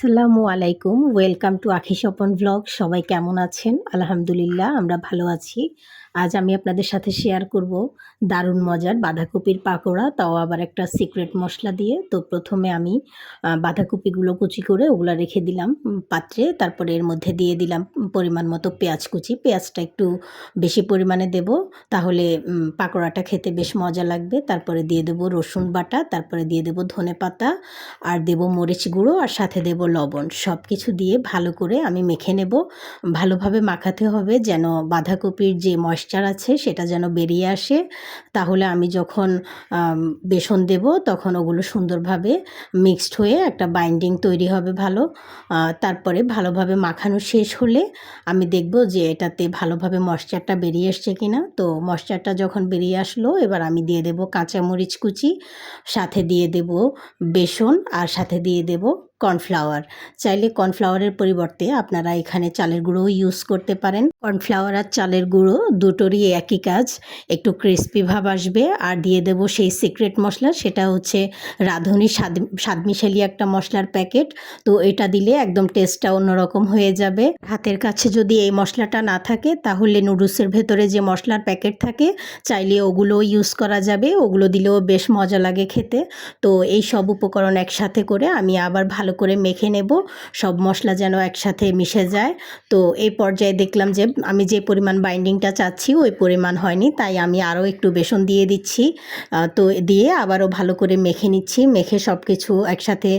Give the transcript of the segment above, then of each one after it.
আসসালামু আলাইকুম। Welcome to আখি স্বপন ব্লগ সবাই কেমন আছেন? আলহামদুলিল্লাহ, আমরা ভালো আছি। আজ আমি আপনাদের সাথে শেয়ার করব দারুণ মজার বাঁধাকপির পাকোড়া, তাও আবার একটা সিক্রেট মশলা দিয়ে। তো প্রথমে আমি বাঁধাকপিগুলো কুচি করে ওগুলো রেখে দিলাম পাত্রে। তারপরে এর মধ্যে দিয়ে দিলাম পরিমাণ মতো পেঁয়াজ কুচি। পেঁয়াজটা একটু বেশি পরিমাণে দেব, তাহলে পাকোড়াটা খেতে বেশ মজা লাগবে। তারপরে দিয়ে দেবো রসুন বাটা, তারপরে দিয়ে দেবো ধনে পাতা আর দেবো মরিচ গুঁড়ো, আর সাথে দেবো লবণ সব কিছু দিয়ে ভালো করে আমি মেখে নেব। ভালোভাবে মাখাতে হবে যেন বাঁধাকপির যে ময়শ্চার আছে সেটা যেন বেরিয়ে আসে। তাহলে আমি যখন বেসন দেব তখন ওগুলো সুন্দরভাবে মিক্সড হয়ে একটা বাইন্ডিং তৈরি হবে ভালো। তারপরে ভালোভাবে মাখানো শেষ হলে আমি দেখব যে এটাতে ভালোভাবে ময়েশ্চারটা বেরিয়ে এসছে কিনা। তো ময়েশ্চারটা যখন বেরিয়ে আসলো এবার আমি দিয়ে দেব কাঁচামরিচ কুচি, সাথে দিয়ে দেব বেসন আর সাথে দিয়ে দেব কর্নফ্লাওয়ার। চাইলে কর্নফ্লাওয়ারের পরিবর্তে আপনারা এখানে চালের গুঁড়োও ইউজ করতে পারেন। কর্নফ্লাওয়ার আর চালের গুঁড়ো দুটোরই একই কাজ। একটু ক্রিস্পি ভাব আসবে। আর দিয়ে দেব সেই সিক্রেট মশলা, সেটা হচ্ছে রাঁধুনি স্বাদ স্বাদ মিশালি একটা মশলার প্যাকেট তো এটা দিলে একদম টেস্টটা অন্যরকম হয়ে যাবে। হাতের কাছে যদি এই মশলাটা না থাকে, তাহলে নুডলসের ভেতরে যে মশলার প্যাকেট থাকে, চাইলে ওগুলো ইউজ করা যাবে। ওগুলো দিলেও বেশ মজা লাগে খেতে। তো এই সব উপকরণ একসাথে করে আমি আবার ভালো করে মেখে নেব। সব মশলা যেন একসাথে মিশে যায়। তো এই পর্যায়ে দেখলাম যে আমি যে পরিমাণ বাইন্ডিংটা চাচ্ছি, ওই পরিমাণ হয়নি, তাই আমি আরও একটু বেসন দিয়ে দিচ্ছি। তো দিয়ে আবারও ভালো করে মেখে নিচ্ছি। মেখে সব কিছু একসাথে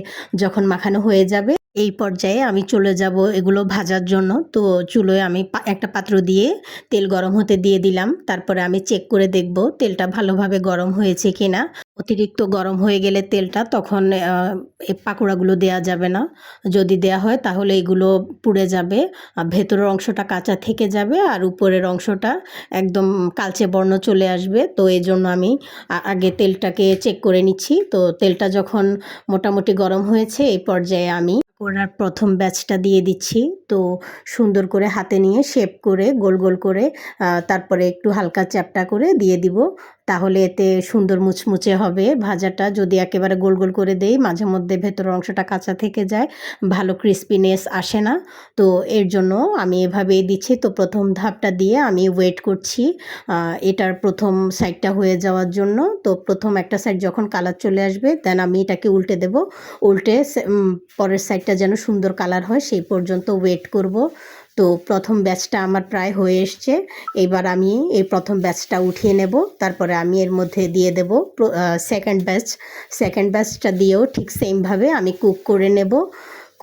যখন মাখানো হয়ে যাবে এই পর্যায়ে আমি চলে যাব এগুলো ভাজার জন্য। তো চুলোয় আমি একটা পাত্র দিয়ে তেল গরম হতে দিয়ে দিলাম। তারপরে আমি চেক করে দেখব তেলটা ভালোভাবে গরম হয়েছে কিনা। অতিরিক্ত গরম হয়ে গেলে তেলটা তখন পাকোড়াগুলো দেয়া যাবে না। যদি দেয়া হয় তাহলে এগুলো পুড়ে যাবে। আর ভেতরের অংশটা কাঁচা থেকে যাবে আর উপরের অংশটা একদম কালচে বর্ণ চলে আসবে। তো এই জন্য আমি আগে তেলটাকে চেক করে নিচ্ছি। তো তেলটা যখন মোটামুটি গরম হয়েছে, এই পর্যায়ে আমি ওনার প্রথম ব্যাচটা দিয়ে দিচ্ছি। তো সুন্দর করে হাতে নিয়ে শেপ করে, গোল গোল করে তারপরে একটু হালকা চ্যাপটা করে দিয়ে দিব। তাহলে এতে সুন্দর মুচমুচে হবে ভাজাটা। যদি একেবারে গোল গোল করে দেই, মাঝে মধ্যে ভেতরের অংশটা কাঁচা থেকে যায়, ভালো ক্রিস্পিনেস আসে না। তো এর জন্য আমি এভাবেই দিচ্ছি। তো প্রথম ধাপটা দিয়ে আমি ওয়েট করছি এটার প্রথম সাইডটা হয়ে যাওয়ার জন্য। তো প্রথম একটা সাইড যখন কালার চলে আসবে দেন আমি এটাকে উল্টে দেব। উল্টে পরের সাইডটা যেন সুন্দর কালার হয়, সেই পর্যন্ত ওয়েট করব। তো প্রথম ব্যাচটা আমার প্রায় হয়ে এসছে। এবার আমি এই প্রথম ব্যাচটা উঠিয়ে নেব। তারপরে আমি এর মধ্যে দিয়ে দেব সেকেন্ড ব্যাচ সেকেন্ড ব্যাচটা দিয়েও ঠিক সেমভাবে আমি কুক করে নেব।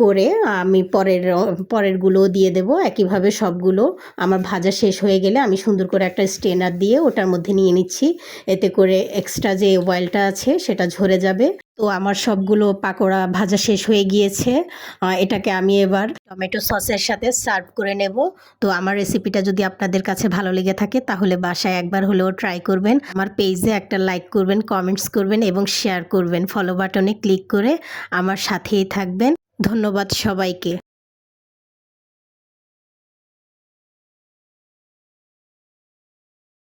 করে আমি পরের পরেরগুলো দিয়ে দেব। একইভাবে সবগুলো আমার ভাজা শেষ হয়ে গেলে আমি সুন্দর করে একটা স্টেনার দিয়ে ওটার মধ্যে নিয়ে নিচ্ছি। এতে করে এক্সট্রা যে অয়েলটা আছে সেটা ঝরে যাবে। তো আমার সবগুলো পাকোড়া ভাজা শেষ হয়ে গিয়েছে। এটাকে আমি এবার টমেটো সসের সাথে সার্ভ করে নেব। তো আমার রেসিপিটা যদি আপনাদের কাছে ভালো লেগে থাকে তাহলে বাসায় একবার হলেও ট্রাই করবেন। আমার পেজে একটা লাইক করবেন কমেন্টস করবেন এবং শেয়ার করবেন। ফলো বাটনে ক্লিক করে আমার সাথেই থাকবেন। ধন্যবাদ সবাইকে।